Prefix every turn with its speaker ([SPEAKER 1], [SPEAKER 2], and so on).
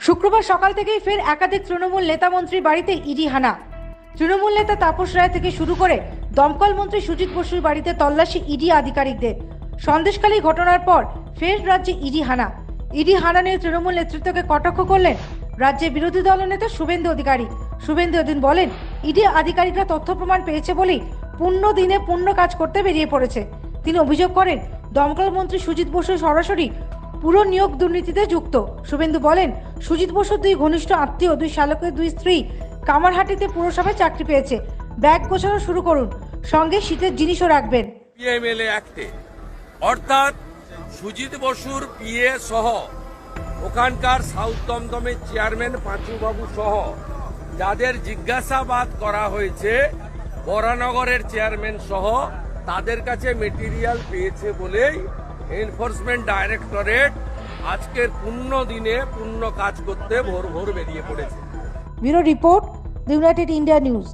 [SPEAKER 1] শুক্রবার সকাল থেকেই ফের একাধিক তৃণমূল নেতা মন্ত্রীর বাড়িতে ইডি হানা। তৃণমূল নেতা তাপস রায় থেকে শুরু করে দমকল মন্ত্রী সুজিত বসুর বাড়িতে তল্লাশি ইডি আধিকারিকদের। সন্দেশখালী ঘটনার পর ফের রাজ্যে ইডি হানা। ইডি হানা নিয়ে তৃণমূল নেতৃত্বকে কটাক্ষ করলেন রাজ্যে বিরোধী দল নেতা শুভেন্দু অধিকারী। শুভেন্দু এদিন বলেন, ইডি আধিকারিকরা তথ্য প্রমাণ পেয়েছে বলেই পূর্ণ দিনে পূর্ণ কাজ করতে বেরিয়ে পড়েছে। তিনি অভিযোগ করেন, দমকল মন্ত্রী সুজিত বসু সরাসরি পুরো নিয়োগ দুর্নীতিতে যুক্ত। শুভেন্দু বলেন, সুজিত বসুর দুই ঘনিষ্ঠ আত্মীয়, দুই শালকের দুই স্ত্রী কামারহাটিতে পুরসভায় চাকরি পেয়েছে। ব্যাগ গোছানো শুরু করুন। সঙ্গে শীতের জিনিসও রাখবেন।
[SPEAKER 2] অর্থাৎ সুজিত বসুর পিএ সহ ওখানকার সাউথ দমদমের চেয়ারম্যান পাঁচুবাবু সহ যাদের জিজ্ঞাসাবাদ করা হয়েছে, বরানগরের চেয়ারম্যান সহ তাদের কাছে মেটেরিয়াল পেয়েছে বলেই এনফোর্সমেন্ট ডাইরেক্টরেট আজকের পূর্ণ দিনে পূর্ণ কাজ করতে ভোর ভোর বেরিয়ে পড়েছে।
[SPEAKER 1] Bureau report United India News.